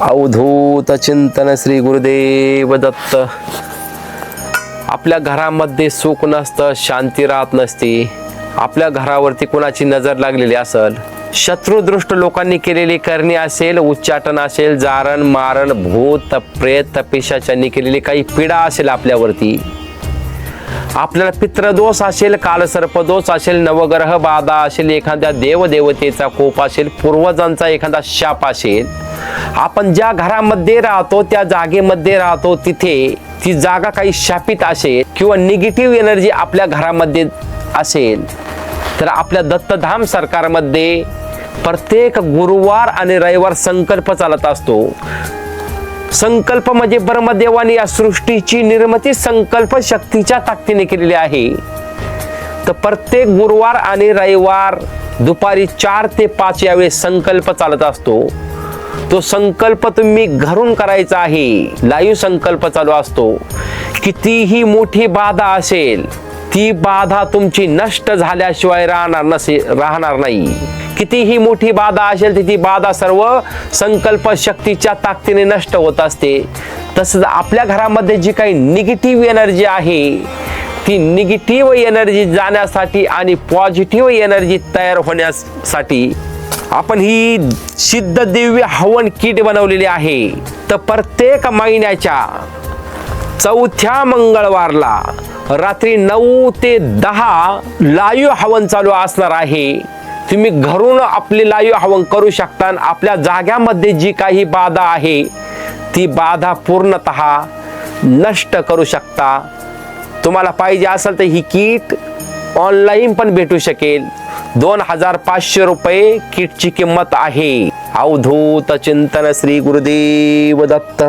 अवधूत चिंतन श्री गुरुदेव दत्त आपल्या घरामध्ये सुख नसतं शांती राहत नसती. आपल्या घरावरती कुणाची नजर लागलेली असल? शत्रुदृष्ट लोकांनी केलेली करणी असेल उच्चाटन असेल जारण मारण भूत प्रेत पिशाच्यांनी केलेली काही पीडा असेल आपल्यावरती. आपल्याला पित्रदोष असेल कालसर्पदोष असेल नवग्रह बाधा असेल एखाद्या देवदेवतेचा कोप असेल पूर्वजांचा एखादा शाप असेल आपण ज्या घरामध्ये राहतो त्या जागेमध्ये राहतो तिथे ती जागा काही शापित असेल किंवा निगेटिव्ह एनर्जी आपल्या घरामध्ये असेल तर आपल्या दत्तधाम सरकारमध्ये प्रत्येक गुरुवार आणि रविवार संकल्प चालत असतो. संकल्प म्हणजे ब्रह्मदेवाने या सृष्टीची निर्मिती संकल्प शक्तीच्या ताकदीने केलेली आहे. तर प्रत्येक गुरुवार आणि रविवार दुपारी चार ते पाच यावेळेस संकल्प चालत असतो. तो संकल्प तुम्ही घरून करायचा आहे. लाईव्ह संकल्प चालू असतो. कितीही मोठी बाधा असेल ती बाधा तुमची नष्ट झाल्याशिवाय राहणार नसे राहणार नाही. कितीही मोठी बाधा असेल तर ती बाधा सर्व संकल्प शक्तीच्या ताकदीने नष्ट होत असते. तसंच आपल्या घरामध्ये जी काही निगेटिव्ह एनर्जी आहे ती निगेटिव्ह एनर्जी जाण्यासाठी आणि पॉझिटिव्ह एनर्जी तयार होण्यासाठी आपण ही सिद्ध दिव्य हवन किट बनवलेली आहे. तर प्रत्येक महिन्याच्या चौथ्या मंगळवारला रात्री नऊ ते दहा लाईव हवन चालू असणार आहे. तुम्ही घरून आपले लाईव्ह हवन करू शकता आणि आपल्या जाग्यामध्ये जी काही बाधा आहे ती बाधा पूर्णत नष्ट करू शकता. तुम्हाला पाहिजे असेल तर ही किट ऑनलाईन पण भेटू शकेल. दोन हजार पाचशे रुपये किटची किंमत आहे. अवधूत चिंतन श्री गुरुदेव दत्त.